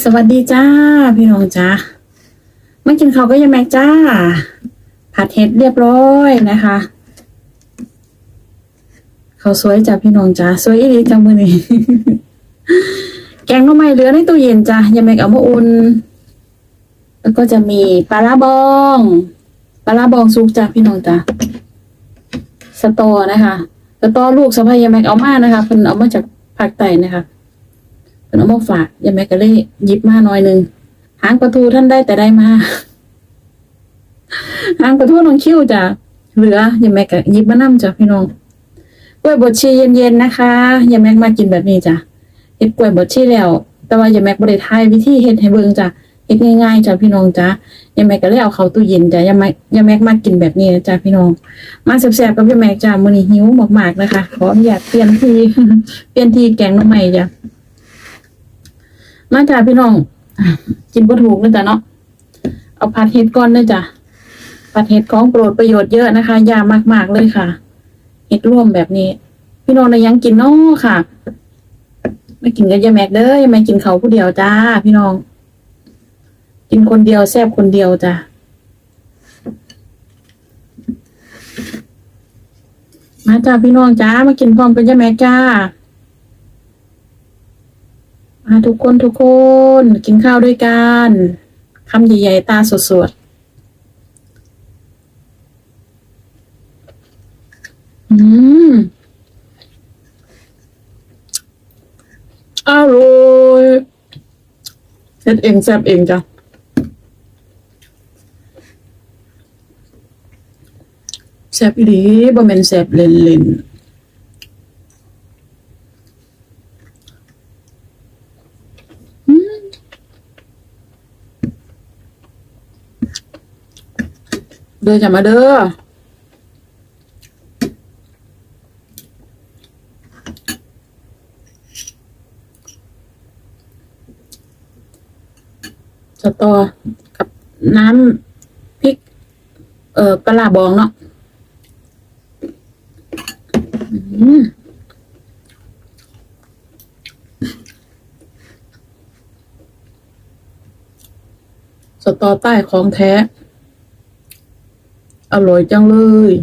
สวัสดีจ้า พี่น้องจ้ามากินข้าก็ยังแม็กจ้า ผัดเห็ดเรียบร้อยนะคะเขาสวยจ้าพี่น้องจ้าสวยอีหลีจังมือนี้แกงหน่อไม้เหลือในตู้เย็นจ้ายังแม็กเอามาอุ่นแล้วก็จะมีปลาร้าบองปลาร้าบองซุกจ้าพี่น้องจ้าสตอนะคะสตอลูกสะพายยังแม็กเอามานะคะเพิ่นเอามาจากภาคใต้นะคะ เป็นเอามาฝากยายแม่ก็เลยหยิบมาหน่อยหนึ่งหางประตูท่านได้แต่ได้มาหางประตูน้องคิ้วจ้ะเหลือยายแม่ก็หยิบมานั่จ้ะพี่น้องกล้วยบดชีเย็นๆนะคะยายแม่มากินแบบนี้จ้ะเฮ็ดกล้วยบดชีแล้ว แต่ว่ายายแม่บ่ได้ทายวิธีเฮ็ดให้เบิ่งจ้ะเฮ็ดง่ายๆจ้ะพี่น้องจ้ะยายแม่ก็เลยเอาเข้าตู้เย็นจ้ะยายแม่ยายแม่มากินแบบนี้จ้ะพี่น้อง มาแซ่บๆกับยายแม่จ้ะมื้อนี้หิวมากๆนะคะขออนุญาตเปลี่ยนทีเปลี่ยนทีแกงน้ำใหม่จ้ะ มาจ้าพี่น้องกินบ่ถูกเลยจ้ะเนาะเอาผัดเห็ดก่อนเลยจ้ะผัดเห็ดของโปรดประโยชน์เยอะนะคะ ยามากๆเลยค่ะ เห็ดร่วมแบบนี้ พี่น้องในยังกินนาะค่ะไม่กินกับยาแม็กเด้อยาแม็กกินเขาผู้เดียวจ้า พี่น้อง กินคนเดียวแซ่บคนเดียวจ้ะมาจ้าพี่น้องจ้ามากินพร้อมกันยาแม็กจ้า มาทุกคนทุกคน กินข้าวด้วยกันคำใหญ่ๆตาสดๆ อืม อร่อยเฮ็ดเองแซ่บเองจ้ะแซ่บอีดีบ่แม่นแซ่บเล่นๆ เด้อจะมาเด้อสตอกับน้ำพริก เอ่อปลาบองเนาะสตอใต้ของแท้ อร่อยจังเลย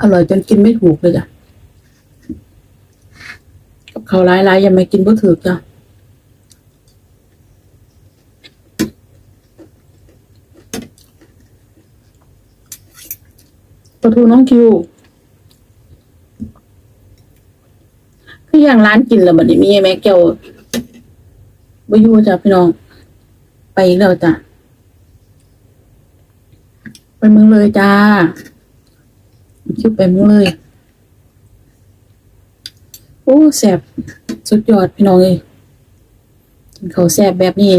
อร่อยจนกินไม่ถูกเลยจ้ะ กับเขาวหลายๆยังไม่กินบ่ถือจ้ะปลาทูน้องคิว คือย่างร้านกินแล้วบัดนี้มีแม่แก้วบ่อยู่จ้ะพี่น้อง ไปแล้วจ้ะไปเมืองเลยจ้าคิวไปเมืองเลย โอ้แซ่บสุดยอดพี่น้องเอ้ยกินข้าแซ่บแบบนี้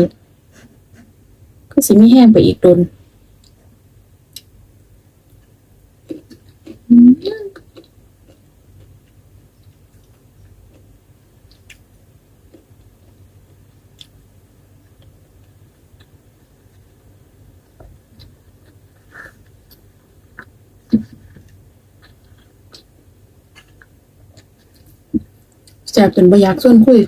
ก็สิมีแห้งไปอีกโดนอืม แสบจนบ่อยากส่วนคุย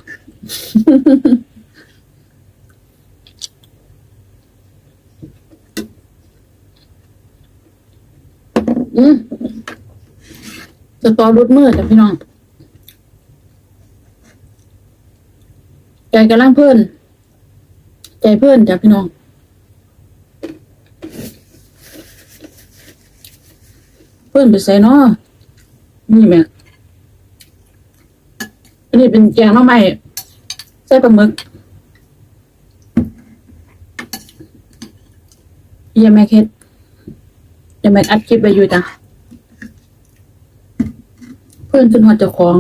อืมจะต่อรุดมือจ้ะพี่น้องใจกำลังเพื่อน ใจเพื่อนจ้ะพี่น้องเพื่อนไปใส่เนาะนี่แม่ นี้เป็นแกงหน่อไม้ใส่ปลาหมึกยาแม่เฮ็ดยาแม่อัดคลิปไปอยู่จ้ะเพื่อนขึ้นหอเจ้าของ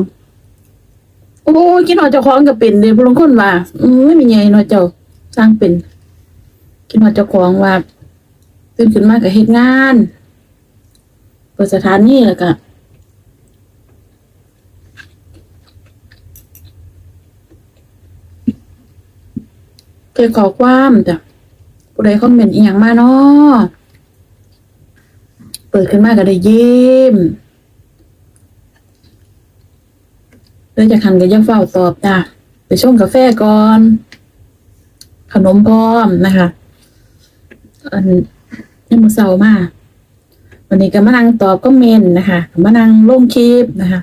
โอ้ยกินหอเจ้าของก็เป็นเลยพลงคนว่าอือไม่มีไงเนาะเจ้าสร้างเป็น กินหอเจ้าของว่าตื่นขึ้นมาก็เฮ็ดงาน เปิดสถานีแล้วก็ เคยขอความจ้ะผู้ใดคอมเมนต์อีหยังมาเนาะเปิดขึ้นมาก็ได้ยิ้มแล้วจะคันก็ยังเฝ้าตอบจ้ะไปชงกาแฟก่อน ขนมพร้อมนะคะ อันนี่มือเศร้ามากวันนี้ก็มานั่งตอบก็เมนนะคะมานั่งลงคลิปนะคะ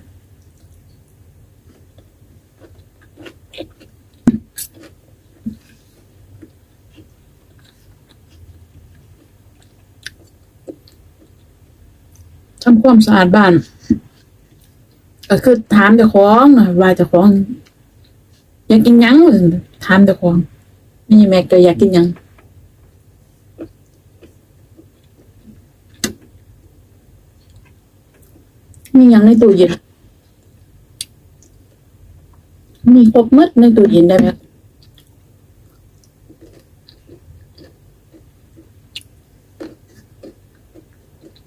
ความสะอาดบ้าน ก็คือถามเจ้าของนะว่าเจ้าของ อยากกินยังถามเจ้าของนี่แม่ก็อยากกินยังมียังในตู้เย็นมีครบหมดในตู้เย็นได้ไหม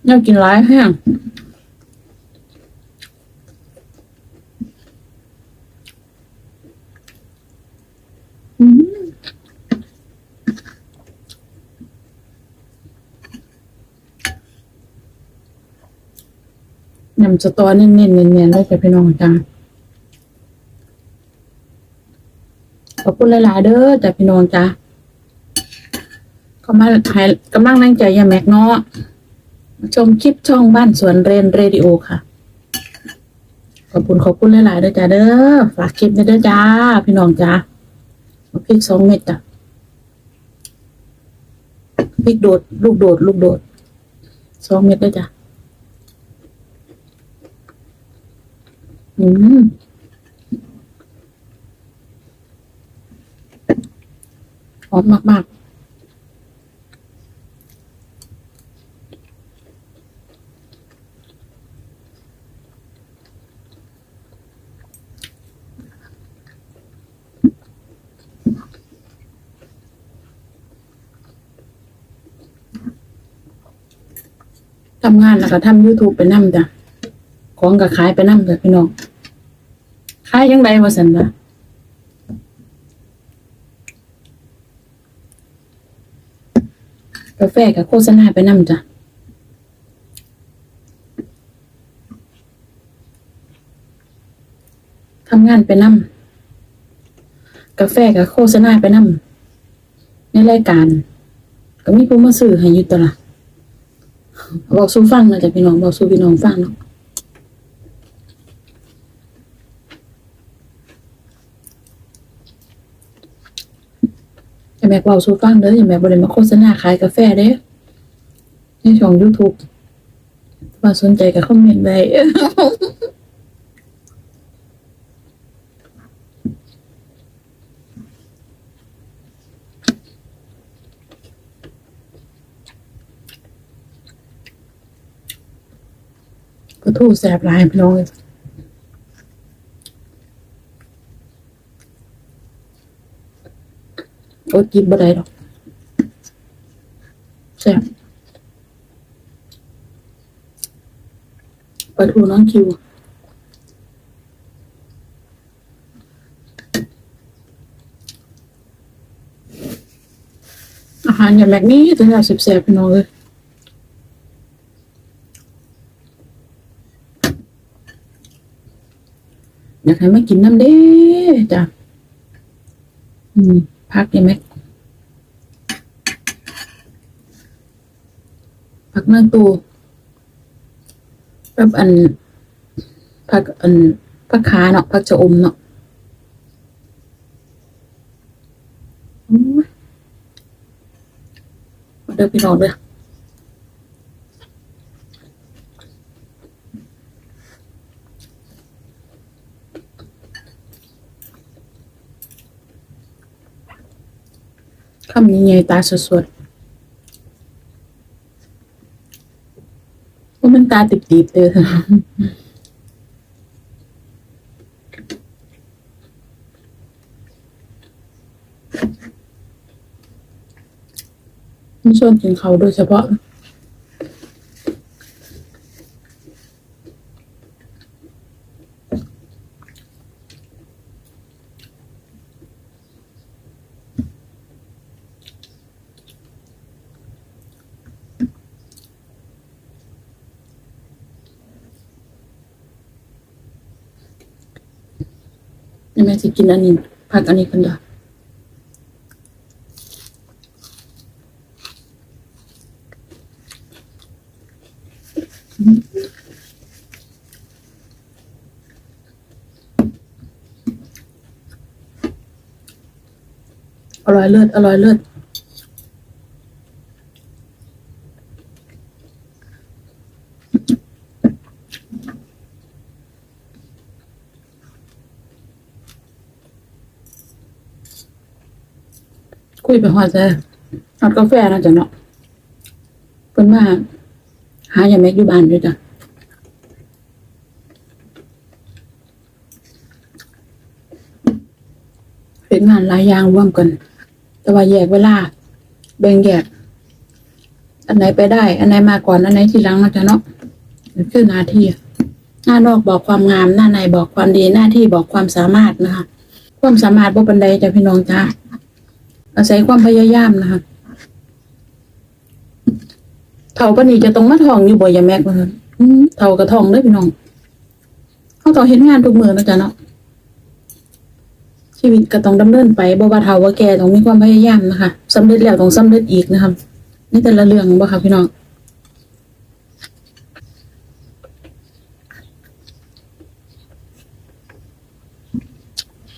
น่ากินร้ายแห้งอืมยำสตอเน้นๆเนียนๆได้จ้ะพี่น้องจ้าขอบคุณหลายๆเด้อจ้ะพี่น้องจ้าก็มาให้กำลังนั่งใจอยาแม็กเนาะ ชมคลิปช่องบ้านสวนเรนเรดิโอค่ะ ขอบคุณขอบคุณหลายๆด้วยจ้าเด้อฝากคลิปด้วยเด้อจ้า พี่น้องจ้าพริกสองเม็ดจ้ะพริกโดด ลูกโดด ลูกโดดสองเม็ดด้วยจ้ะอืมหอมมากๆ ทำงานแล้วก็ทำ YouTube ไปนั่มจ้ะ ของก็ขายไปนั่มจ้ะพี่น้อง ขายยังไงวะสันวะกาแฟกับโฆษณาไปนั่มจ้ะทำงานไปนั่มกาแฟกับโฆษณาไปนั่มในรายการ ก็มีผู้มาซื้อให้อยู่ตวละ บอกสู้ฟังนะจ๊ะพี่น้องบอกสู้พี่น้องฟังเนาะอย่าแม่บอกสู้ฟังเด้ออย่าแม่บริมาโฆษณาขายกาแฟเด้ในช่อง YouTube ว่าสนใจกับคอมเมนต์ไว้ ก็ทู่แสบลายพี่น้องเลยโอ๊ยกินบ่ได้หรอกแสบปลาทูน้องคิวอาหารอย่างแบบนี้ถึงจะแสบๆพี่น้องเลย อยาก ให้มากินน้ำเด้จ้ะพักยังไหมพักนั่งตูแบบอันพักอันพักขาเนาะพักจะอมเนาะมาเดินพี่น้องเด้อ คำนี้ไงตาสดๆว่ามันตาติบๆเด้อมันชวนกินเขาโดยเฉพาะ ม่จะกินอันนี้ผักอันนี้กันจ้ะอร่อยเลิศอร่อยเลิศ คุยไปหอดเลยหอดกาแฟนะจ๊ะเนาะเพิ่นมาหาอย่าแม็กอยู่บ้านด้วยจ้ะเป็นงานหลายอย่างร่วมกัน แต่ว่าแยกเวลา แบ่งแยก อันไหนไปได้ อันไหนมาก่อน อันไหนทีหลังนะจ๊ะเนาะคือหน้าที่ หน้านอกบอกความงาม หน้าในบอกความดี หน้าที่บอกความสามารถนะคะ ความสามารถบ่ปันใดจ้ะพี่น้องจ้า อาศัยความพยายามนะคะเท่าปนี้จะต้องมาทองอยู่บ่อย่าแม็กว่าซั่นอืมเท่ากระทองเด้พี่น้องเขาต้องเฮ็ดงานทุกมือนะจ๊ะเนาะชีวิตก็ต้องดำเนินไปบ่ว่าเฒ่าว่าแก่ต้องมีความพยายามนะคะสำเร็จแล้วต้องสำเร็จอีกนะคะในแต่ละเรื่องบ่ค่ะพี่น้อง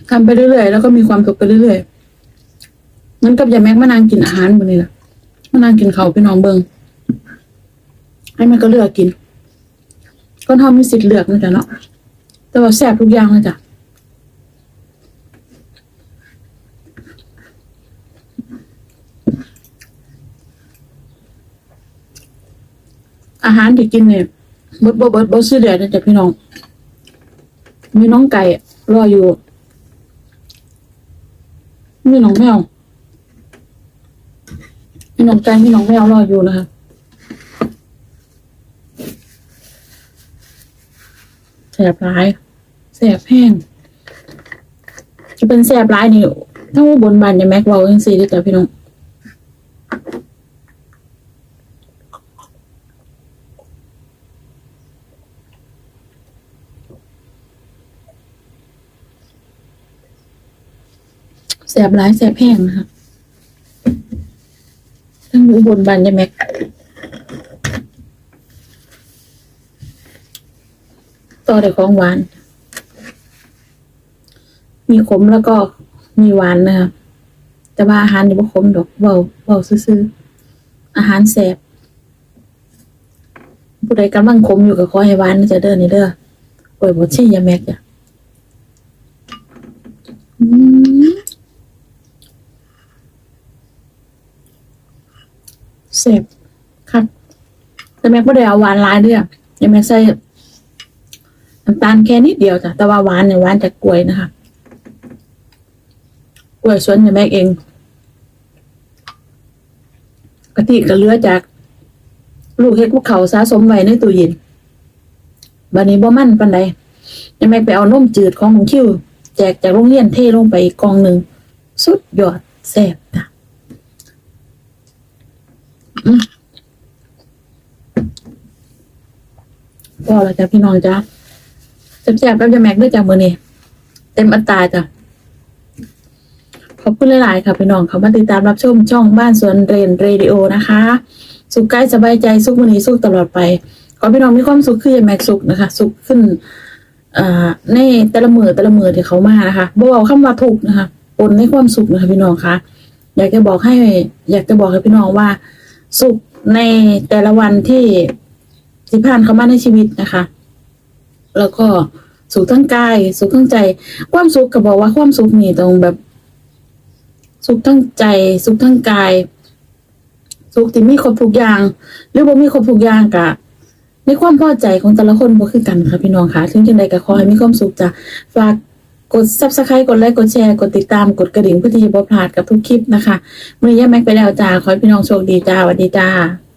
ทำไปเรื่อยๆแล้วก็มีความสุขไปเรื่อยๆ มันกับยายแม็กมานั่งกินอาหารมื้อนี้ล่ะมานั่งกินเขาพี่น้องเบิงให้มันก็เลือกกินคนเฮามีสิทธิ์เลือกนะจ๊ะเนาะแต่ว่าแซ่บทุกอย่างเลยจ้ะอาหารที่กินเนี่ยเบิดบ่เบิดบ่ซื้อเดือดนะจ๊ะพี่น้อง มีน้องไก่รออยู่ มีน้องแมว มีน้องไก่มีน้องแมวรออยู่นะคะแสบร้ายแสบแห้งจะเป็นแสบร้ายนี่ถ้าว่าบนบานจะแม็กเวาจังซี่ด้อจ้ะพี่น้องแสบร้ายแสบแห้งนะคะ ทั้งอุบลบันยาแม็กต่อด้วยของหวาน มีขมแล้วก็มีหวานนะคะแต่ว่าอาหารนี่บ่ขมดอกเบาเบาซื่อๆอาหารแสบผู้ใดกำลังขมอยู่กับขอให้หวานจะเด้อนี่เด้อโอ้ยบ่ชี้ยาแม็กจ้ะอืม เสพครับแต่แม็กไม่ได้เอาหวานหลายด้วยยังแม็กใส่น้ำตาลแค่นิดเดียวจ้ะแต่ว่าหวานเนี่ยหวานจากกล้วยนะคะกล้วยสวนยังแม็กเองกะทิก็เลือจาก ลูกเฮ็ดภูเขาสะสมไว้ในตู้เย็นบัดนี้บ่มั่นปานใดยังแม็กไปเอานมจืดของของคิว แจกจากโรงเรียนเทลงไปอีกกองหนึ่ง สุดยอดแซ่บจ้ะ ก็แล้วจ้ะพี่น้องจ้ะแซ่บๆกับยาแม็กด้วยจ้ะมือนี้เต็มอัตราจ้ะขอบคุณหลาย ๆ ค่ะพี่น้องเขามาติดตามรับชมช่องบ้านสวนเรนเรดิโอนะคะ สุขกายสบายใจสุขมือนี้สุขตลอดไป ขอพี่น้องมีความสุขขึ้นยาแม็กสุขนะคะ สุขขึ้นอ่าในแต่ละมือแต่ละมือที่เขามานะคะบอาคำว่าทุกนะคะปนในความสุขนะคะพี่น้องคะอยากจะบอกให้ อยากจะบอกให้พี่น้องว่า สุขในแต่ละวันที่ที่ผ่านเข้ามาในชีวิตนะคะ แล้วก็สุขทั้งกาย สุขทั้งใจ ความสุขก็บอกว่าความสุขนี่ตรงแบบ สุขทั้งใจ สุขทั้งกาย สุขที่มีครบทุกอย่าง หรือบ่มีครบทุกอย่างกะในความพอใจของแต่ละคนบ่คือกันค่ะพี่น้องค่ะถึงจังใดก็ขอให้มีความสุขจ้ะฝาก กด Subscribe กดไลค์กดแชร์กดติดตามกดกระดิ่งเพื่อที่จะบ่พลาดกับทุกคลิปนะคะเมื้อนี้ย่แม็กไปแล้วจ้าขอให้พี่น้องโชคดีจ้าสวัสดีจ้า